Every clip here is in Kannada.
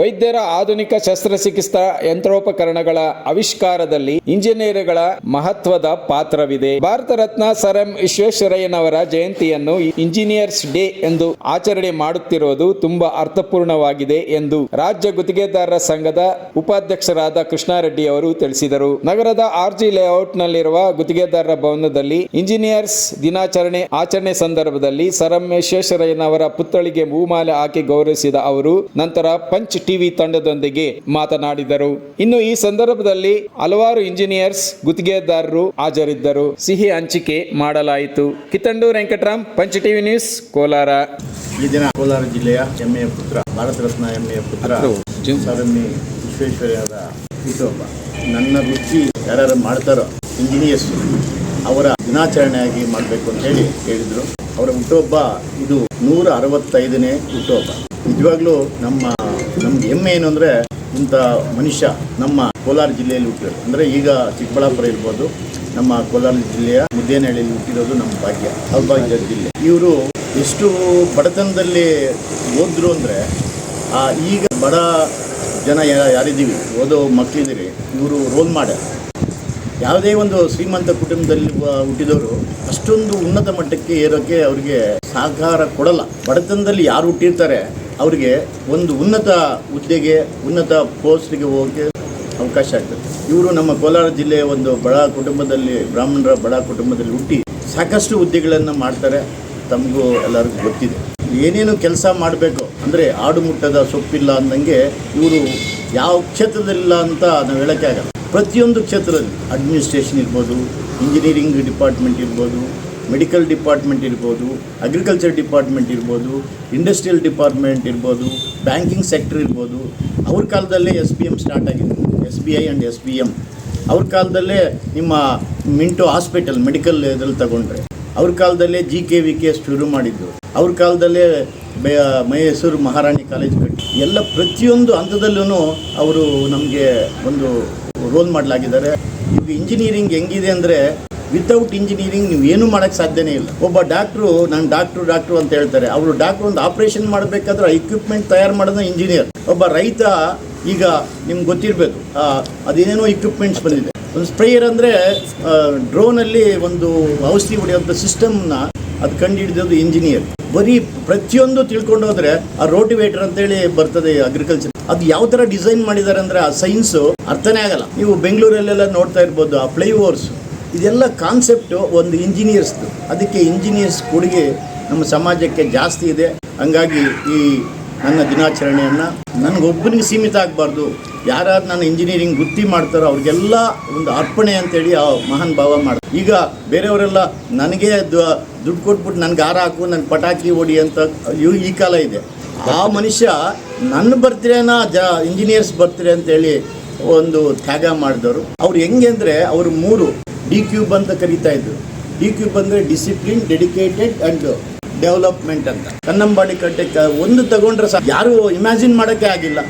ವೈದ್ಯರ ಆಧುನಿಕ ಶಸ್ತ್ರಚಿಕಿತ್ಸಾ ಯಂತ್ರೋಪಕರಣಗಳ ಆವಿಷ್ಕಾರದಲ್ಲಿ ಇಂಜಿನಿಯರ್ಗಳ ಮಹತ್ವದ ಪಾತ್ರವಿದೆ. ಭಾರತ ರತ್ನ ಸರ್ ಎಂ ವಿಶ್ವೇಶ್ವರಯ್ಯನವರ ಜಯಂತಿಯನ್ನು ಇಂಜಿನಿಯರ್ಸ್ ಡೇ ಎಂದು ಆಚರಣೆ ಮಾಡುತ್ತಿರುವುದು ತುಂಬಾ ಅರ್ಥಪೂರ್ಣವಾಗಿದೆ ಎಂದು ರಾಜ್ಯ ಗುತ್ತಿಗೆದಾರರ ಸಂಘದ ಉಪಾಧ್ಯಕ್ಷರಾದ ಕೃಷ್ಣಾರೆಡ್ಡಿ ಅವರು ತಿಳಿಸಿದರು. ನಗರದ ಆರ್ಜಿ ಲೇಔಟ್ನಲ್ಲಿರುವ ಗುತ್ತಿಗೆದಾರರ ಭವನದಲ್ಲಿ ಇಂಜಿನಿಯರ್ಸ್ ದಿನಾಚರಣೆ ಆಚರಣೆ ಸಂದರ್ಭದಲ್ಲಿ ಸರ್ ಎಂ ವಿಶ್ವೇಶ್ವರಯ್ಯನವರ ಪುತ್ಥಳಿಗೆ ಹೂಮಾಲೆ ಹಾಕಿ ಗೌರವಿಸಿದ ಅವರು, ನಂತರ ಪಂಚ್ ಟಿವಿ ತಂಡದೊಂದಿಗೆ ಮಾತನಾಡಿದರು. ಇನ್ನು ಈ ಸಂದರ್ಭದಲ್ಲಿ ಹಲವಾರು ಇಂಜಿನಿಯರ್ಸ್ ಗುತ್ತಿಗೆದಾರರು ಹಾಜರಿದ್ದರು. ಸಿಹಿ ಹಂಚಿಕೆ ಮಾಡಲಾಯಿತು. ಕಿತ್ತಂಡೂರು ವೆಂಕಟರಾಮ್ ಪಂಚ ಟಿವಿ ನ್ಯೂಸ್ ಕೋಲಾರ. ಈ ದಿನ ಕೋಲಾರ ಜಿಲ್ಲೆಯ ಹೆಮ್ಮೆಯ ಪುತ್ರ ಭಾರತ ರತ್ನ ಹೆಮ್ಮೆಯ ಪುತ್ರ ವಿಶ್ವೇಶ್ವರ್ಯದ ಹುಟ್ಟುಹಬ್ಬ ನನ್ನ ರುಚಿ ಯಾರು ಮಾಡ್ತಾರೋ ಇಂಜಿನಿಯರ್ಸ್ ಅವರ ದಿನಾಚರಣೆಯಾಗಿ ಮಾಡಬೇಕು ಅಂತ ಹೇಳಿ ಹೇಳಿದರು. ಅವರ ಹುಟ್ಟುಹಬ್ಬ ಇದು ನೂರ ಅರವತ್ತೈದನೇ ಹುಟ್ಟುಹಬ್ಬ. ನಿಜವಾಗ್ಲೂ ನಮ್ಮ ನಮ್ಗೆ ಹೆಮ್ಮೆ ಏನು ಅಂದರೆ ಇಂಥ ಮನುಷ್ಯ ನಮ್ಮ ಕೋಲಾರ ಜಿಲ್ಲೆಯಲ್ಲಿ ಹುಟ್ಟಿರೋದು. ಅಂದರೆ ಈಗ ಚಿಕ್ಕಬಳ್ಳಾಪುರ ಇರ್ಬೋದು, ನಮ್ಮ ಕೋಲಾರ ಜಿಲ್ಲೆಯ ಮುದ್ದೇನಹಳ್ಳಿಯಲ್ಲಿ ಹುಟ್ಟಿರೋದು ನಮ್ಮ ಭಾಗ್ಯ ಅವಿಭಾಗ್ಯ ಜಿಲ್ಲೆ. ಇವರು ಎಷ್ಟು ಬಡತನದಲ್ಲಿ ಓದ್ರು ಅಂದರೆ ಈಗ ಬಡ ಜನ ಯಾರಿದ್ದೀವಿ, ಓದೋ ಮಕ್ಕಳಿದ್ದೀರಿ, ಇವರು ರೋಲ್ ಮಾಡ ಯಾವುದೇ ಒಂದು ಶ್ರೀಮಂತ ಕುಟುಂಬದಲ್ಲಿ ಹುಟ್ಟಿದವರು ಅಷ್ಟೊಂದು ಉನ್ನತ ಮಟ್ಟಕ್ಕೆ ಏರೋಕ್ಕೆ ಅವರಿಗೆ ಸಹಕಾರ ಕೊಡಲ್ಲ. ಬಡತನದಲ್ಲಿ ಯಾರು ಹುಟ್ಟಿರ್ತಾರೆ ಅವರಿಗೆ ಒಂದು ಉನ್ನತ ಹುದ್ದೆಗೆ, ಉನ್ನತ ಪೋಸ್ಟ್ಗೆ ಹೋಗೋಕ್ಕೆ ಅವಕಾಶ ಆಗ್ತದೆ. ಇವರು ನಮ್ಮ ಕೋಲಾರ ಜಿಲ್ಲೆಯ ಒಂದು ಬಡ ಕುಟುಂಬದಲ್ಲಿ, ಬ್ರಾಹ್ಮಣರ ಬಡ ಕುಟುಂಬದಲ್ಲಿ ಹುಟ್ಟಿ ಸಾಕಷ್ಟು ಹುದ್ದೆಗಳನ್ನು ಮಾಡ್ತಾರೆ. ತಮಗೂ ಎಲ್ಲರಿಗೂ ಗೊತ್ತಿದೆ. ಏನೇನು ಕೆಲಸ ಮಾಡಬೇಕು ಅಂದರೆ ಆಡು ಮುಟ್ಟದ ಸೊಪ್ಪಿಲ್ಲ ಅಂದಂಗೆ ಇವರು ಯಾವ ಕ್ಷೇತ್ರದಲ್ಲಿಲ್ಲ ಅಂತ ನಾವು ಹೇಳೋಕ್ಕಾಗಲ್ಲ ಪ್ರತಿಯೊಂದು ಕ್ಷೇತ್ರದಲ್ಲಿ ಅಡ್ಮಿನಿಸ್ಟ್ರೇಷನ್ ಇರ್ಬೋದು ಇಂಜಿನಿಯರಿಂಗ್ ಡಿಪಾರ್ಟ್ಮೆಂಟ್ ಇರ್ಬೋದು ಮೆಡಿಕಲ್ ಡಿಪಾರ್ಟ್ಮೆಂಟ್ ಇರ್ಬೋದು, ಅಗ್ರಿಕಲ್ಚರ್ ಡಿಪಾರ್ಟ್ಮೆಂಟ್ ಇರ್ಬೋದು, ಇಂಡಸ್ಟ್ರಿಯಲ್ ಡಿಪಾರ್ಟ್ಮೆಂಟ್ ಇರ್ಬೋದು, ಬ್ಯಾಂಕಿಂಗ್ ಸೆಕ್ಟರ್ ಇರ್ಬೋದು. ಅವ್ರ ಕಾಲದಲ್ಲೇ ಎಸ್ ಬಿ ಎಂ ಸ್ಟಾರ್ಟ್ ಆಗಿದೆ. S B I and S B M ಅವ್ರ ಕಾಲದಲ್ಲೇ ನಿಮ್ಮ ಮಿಂಟು ಹಾಸ್ಪಿಟಲ್, ಮೆಡಿಕಲ್ ಇದ್ರಲ್ಲಿ ತಗೊಂಡ್ರೆ. ಅವ್ರ ಕಾಲದಲ್ಲೇ ಜಿ ಕೆ ವಿ ಕೆ ಶುರು ಮಾಡಿದ್ದು. ಅವ್ರ ಕಾಲದಲ್ಲೇ ಮೈಸೂರು ಮಹಾರಾಣಿ ಕಾಲೇಜ್ ಕಟ್ಟಿ. ಎಲ್ಲ ಪ್ರತಿಯೊಂದು ಹಂತದಲ್ಲೂ ಅವರು ನಮಗೆ ಒಂದು ರೋಲ್ ಮಾಡಲಾಗಿದ್ದಾರೆ. ಈಗ ಇಂಜಿನಿಯರಿಂಗ್ ಹೆಂಗಿದೆ ಅಂದರೆ ವಿತೌಟ್ ಇಂಜಿನಿಯರಿಂಗ್ ನೀವು ಏನೂ ಮಾಡೋಕ್ಕೆ ಸಾಧ್ಯನೇ ಇಲ್ಲ. ಒಬ್ಬ ಡಾಕ್ಟ್ರು ನಾನು ಡಾಕ್ಟ್ರು ಡಾಕ್ಟ್ರು ಅಂತ ಹೇಳ್ತಾರೆ. ಅವರು ಡಾಕ್ಟ್ರು ಒಂದು ಆಪರೇಷನ್ ಮಾಡಬೇಕಾದ್ರೆ ಇಕ್ವಿಪ್ಮೆಂಟ್ ತಯಾರು ಮಾಡೋದು ಇಂಜಿನಿಯರ್ ಒಬ್ಬ ರೈತ ಈಗ ನಿಮ್ಗೆ ಗೊತ್ತಿರಬೇಕು ಅದೇನೇನೋ ಇಕ್ವಿಪ್ಮೆಂಟ್ಸ್ ಬಂದಿದೆ. ಒಂದು ಸ್ಪ್ರೇಯರ್ ಅಂದರೆ ಡ್ರೋನಲ್ಲಿ ಒಂದು ಔಷಧಿ ಹೊಡೆಯುವಂಥ ಸಿಸ್ಟಮ್ನ ಅದು ಕಂಡುಹಿಡಿದೋದು ಇಂಜಿನಿಯರ್ ಬರೀ ಪ್ರತಿಯೊಂದು ತಿಳ್ಕೊಂಡು ಹೋದ್ರೆ ಆ ರೋಟಿವೇಟರ್ ಅಂತೇಳಿ ಬರ್ತದೆ ಅಗ್ರಿಕಲ್ಚರ್ ಅದು ಯಾವ ಥರ ಡಿಸೈನ್ ಮಾಡಿದ್ದಾರೆ ಅಂದರೆ ಆ ಸೈನ್ಸು ಅರ್ಥನೇ ಆಗಲ್ಲ. ನೀವು ಬೆಂಗಳೂರಲ್ಲೆಲ್ಲ ನೋಡ್ತಾ ಇರ್ಬೋದು ಆ ಫ್ಲೈಓವರ್ಸ್ ಇದೆಲ್ಲ ಕಾನ್ಸೆಪ್ಟು ಒಂದು ಇಂಜಿನಿಯರ್ಸ್ದು ಅದಕ್ಕೆ ಇಂಜಿನಿಯರ್ಸ್ ಕೊಡುಗೆ ನಮ್ಮ ಸಮಾಜಕ್ಕೆ ಜಾಸ್ತಿ ಇದೆ. ಹಂಗಾಗಿ ಈ ನನ್ನ ದಿನಾಚರಣೆಯನ್ನು ನನಗೊಬ್ಬನಿಗೆ ಸೀಮಿತ ಆಗಬಾರ್ದು. ಯಾರಾದ್ರು ನಾನು ಇಂಜಿನಿಯರಿಂಗ್ ವೃತ್ತಿ ಮಾಡ್ತಾರೋ ಅವ್ರಿಗೆಲ್ಲ ಒಂದು ಅರ್ಪಣೆ ಅಂತೇಳಿ ಆ ಮಹಾನ್ ಭಾವ ಮಾಡ ಈಗ ಬೇರೆಯವರೆಲ್ಲ ನನಗೆ ದುಡ್ಡು ಕೊಟ್ಬಿಟ್ಟು ನನಗೆ ಹಾರ ಹಾಕು ನನ್ನ ಪಟಾಕಿ ಓಡಿ ಅಂತ ಈ ಕಾಲ ಇದೆ. ಆ ಮನುಷ್ಯ ನನ್ನ ಬರ್ತಿರೇನ ಜ ಇಂಜಿನಿಯರ್ಸ್ ಬರ್ತೀರಿ ಅಂತೇಳಿ ಒಂದು ತ್ಯಾಗ ಮಾಡಿದವರು. ಅವ್ರು ಹೆಂಗೆ ಅಂದರೆ ಅವರು ಮೂರು ಡಿ ಕ್ಯೂಬ್ ಅಂತ ಕರೀತಾ ಇದ್ರು. ಡಿ ಕ್ಯೂಬ್ ಅಂದರೆ ಡಿಸಿಪ್ಲಿನ್, ಡೆಡಿಕೇಟೆಡ್ ಆ್ಯಂಡ್ ಡೆವಲಪ್ಮೆಂಟ್ ಅಂತ. ಕನ್ನಂಬಾಡಿ ಕಟ್ಟೆ ಒಂದು ತಗೊಂಡ್ರೆ ಸಹ ಯಾರು ಇಮ್ಯಾಜಿನ್ ಮಾಡೋಕ್ಕೆ ಆಗಿಲ್ಲ.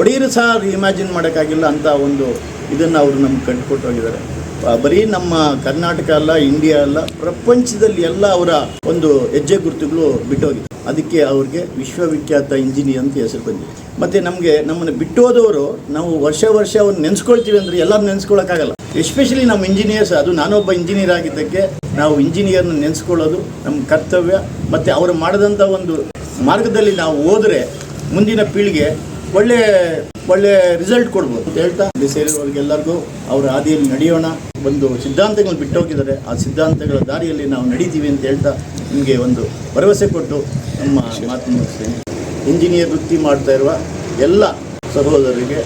ಒಡೆಯರು ಸಹ ಇಮ್ಯಾಜಿನ್ ಮಾಡೋಕ್ಕಾಗಿಲ್ಲ ಅಂತ ಒಂದು ಇದನ್ನು ಅವರು ನಮ್ಗೆ ಕಟ್ಕೊಟ್ಟು ಹೋಗಿದ್ದಾರೆ ಬರೀ ನಮ್ಮ ಕರ್ನಾಟಕ ಅಲ್ಲ ಇಂಡಿಯಾ ಅಲ್ಲ, ಪ್ರಪಂಚದಲ್ಲಿ ಎಲ್ಲ ಅವರ ಒಂದು ಹೆಜ್ಜೆ ಗುರುತುಗಳು ಬಿಟ್ಟೋಗಿದೆ. ಅದಕ್ಕೆ ಅವ್ರಿಗೆ ವಿಶ್ವವಿಖ್ಯಾತ ಇಂಜಿನಿಯರ್ ಅಂತ ಹೆಸರು ಬಂದಿದೆ. ಮತ್ತು ನಮಗೆ ನಮ್ಮನ್ನು ಬಿಟ್ಟೋದವರು ನಾವು ವರ್ಷ ವರ್ಷ ಅವ್ರು ನೆನೆಸ್ಕೊಳ್ತೀವಿ ಅಂದರೆ ಎಲ್ಲರೂ ನೆನೆಸ್ಕೊಳ್ಳೋಕ್ಕಾಗಲ್ಲ ಎಸ್ಪೆಷಲಿ ನಮ್ಮ ಇಂಜಿನಿಯರ್ಸ್ ಅದು ನಾನೊಬ್ಬ ಇಂಜಿನಿಯರ್ ಆಗಿದ್ದಕ್ಕೆ ನಾವು ಇಂಜಿನಿಯರ್ನ ನೆನೆಸ್ಕೊಳ್ಳೋದು ನಮ್ಮ ಕರ್ತವ್ಯ. ಮತ್ತು ಅವರು ಮಾಡಿದಂಥ ಒಂದು ಮಾರ್ಗದಲ್ಲಿ ನಾವು ಹೋದರೆ ಮುಂದಿನ ಪೀಳಿಗೆ ಒಳ್ಳೆ ಒಳ್ಳೆ ರಿಸಲ್ಟ್ ಕೊಡ್ಬೋದು ಅಂತ ಹೇಳ್ತಾ ಇಲ್ಲಿ ಸೇರಿರೋರಿಗೆಲ್ಲರಿಗೂ ಅವರ ಹಾದಿಯಲ್ಲಿ ನಡೆಯೋಣ. ಒಂದು ಸಿದ್ಧಾಂತಗಳು ಬಿಟ್ಟೋಗಿದ್ದಾರೆ. ಆ ಸಿದ್ಧಾಂತಗಳ ದಾರಿಯಲ್ಲಿ ನಾವು ನಡೀತೀವಿ ಅಂತ ಹೇಳ್ತಾ ನಿಮಗೆ ಒಂದು ಭರವಸೆ ಕೊಟ್ಟು ನಮ್ಮ ಮಾತು ಮುಗಿಸ್ತೇನೆ. ಇಂಜಿನಿಯರ್ ವೃತ್ತಿ ಮಾಡ್ತಾ ಇರುವ ಎಲ್ಲ ಸಹೋದರರಿಗೆ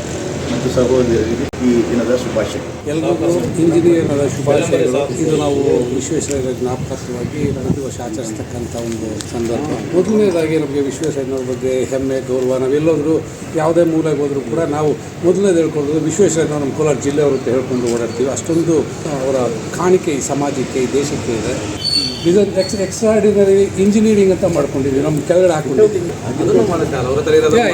ಮತ್ತು ಸಹೋದರರಿಗೆ ಈ ದಿನದ ಶುಭಾಶಯ. ಎಲ್ರಿಗೂ ಇಂಜಿನಿಯರ್ಗಳ ಶುಭಾಶಯಗಳು. ಇದು ನಾವು ವಿಶ್ವೇಶ್ವರಯ್ಯ ಜ್ಞಾಪಕಾರ್ಥವಾಗಿ ಪ್ರತಿ ವರ್ಷ ಆಚರಿಸ್ತಕ್ಕಂಥ ಒಂದು ಸಂದರ್ಭ. ಮೊದಲನೇದಾಗಿ ನಮಗೆ ವಿಶ್ವೇಶ್ವರಯ್ಯನವ್ರ ಬಗ್ಗೆ ಹೆಮ್ಮೆ, ಗೌರವ ನಾವೆಲ್ಲೋದ್ರೂ ಯಾವುದೇ ಮೂಲೆಗೆ ಹೋದರೂ ಕೂಡ ನಾವು ಮೊದಲನೇದು ಹೇಳ್ಕೊಳ್ಳೋದು ವಿಶ್ವೇಶ್ವರಯ್ಯನವ್ರು ನಮ್ಮ ಕೋಲಾರ ಜಿಲ್ಲೆಯವರು ಅಂತ ಹೇಳ್ಕೊಂಡು ಓಡಾಡ್ತೀವಿ. ಅಷ್ಟೊಂದು ಅವರ ಕಾಣಿಕೆ ಈ ಸಮಾಜಕ್ಕೆ, ಈ ದೇಶಕ್ಕೆ ಇದೆ. ಡಿಸೈನ್ ಎಕ್ಸ್ ಎಕ್ಸ್ಟ್ರಾಡಿನರಿ ಇಂಜಿನಿಯರಿಂಗ್ ಅಂತ ಮಾಡ್ಕೊಂಡಿದ್ವಿ ನಮ್ಮ ಕೆಳಗಡೆ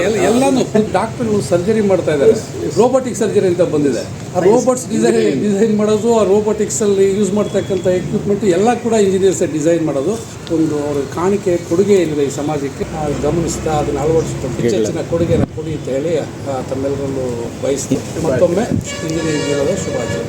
ಎಲ್ಲ ಎಲ್ಲಾನು ಡಾಕ್ಟರ್ಗಳು ಸರ್ಜರಿ ಮಾಡ್ತಾ ಇದ್ದಾರೆ. ರೋಬೋಟಿಕ್ ಸರ್ಜರಿ ಅಂತ ಬಂದಿದೆ. ಆ ರೋಬೋಟ್ಸ್ ಡಿಸೈನ್ ಡಿಸೈನ್ ಮಾಡೋದು ಆ ರೋಬೋಟಿಕ್ಸಲ್ಲಿ ಅಲ್ಲಿ ಯೂಸ್ ಮಾಡ್ತಕ್ಕಂಥ ಎಕ್ವಿಪ್ಮೆಂಟ್ ಎಲ್ಲ ಕೂಡ ಇಂಜಿನಿಯರ್ಸ್ ಡಿಸೈನ್ ಮಾಡೋದು. ಒಂದು ಅವ್ರ ಕಾಣಿಕೆ ಕೊಡುಗೆ ಏನಿದೆ ಈ ಸಮಾಜಕ್ಕೆ? ಗಮನಿಸ್ತಾ ಅದನ್ನು ಅಳವಡಿಸ್ಕೊಂಡು ಹೆಚ್ಚಿನ ಕೊಡುಗೆನ ಕೊಡಿ ಅಂತ ಹೇಳಿ ತಮ್ಮೆಲ್ಲರಲ್ಲೂ ಬಯಸ್ತೀನಿ. ಮತ್ತೊಮ್ಮೆ ಇಂಜಿನಿಯರಿಂಗ್ ಶುಭಾಶಯ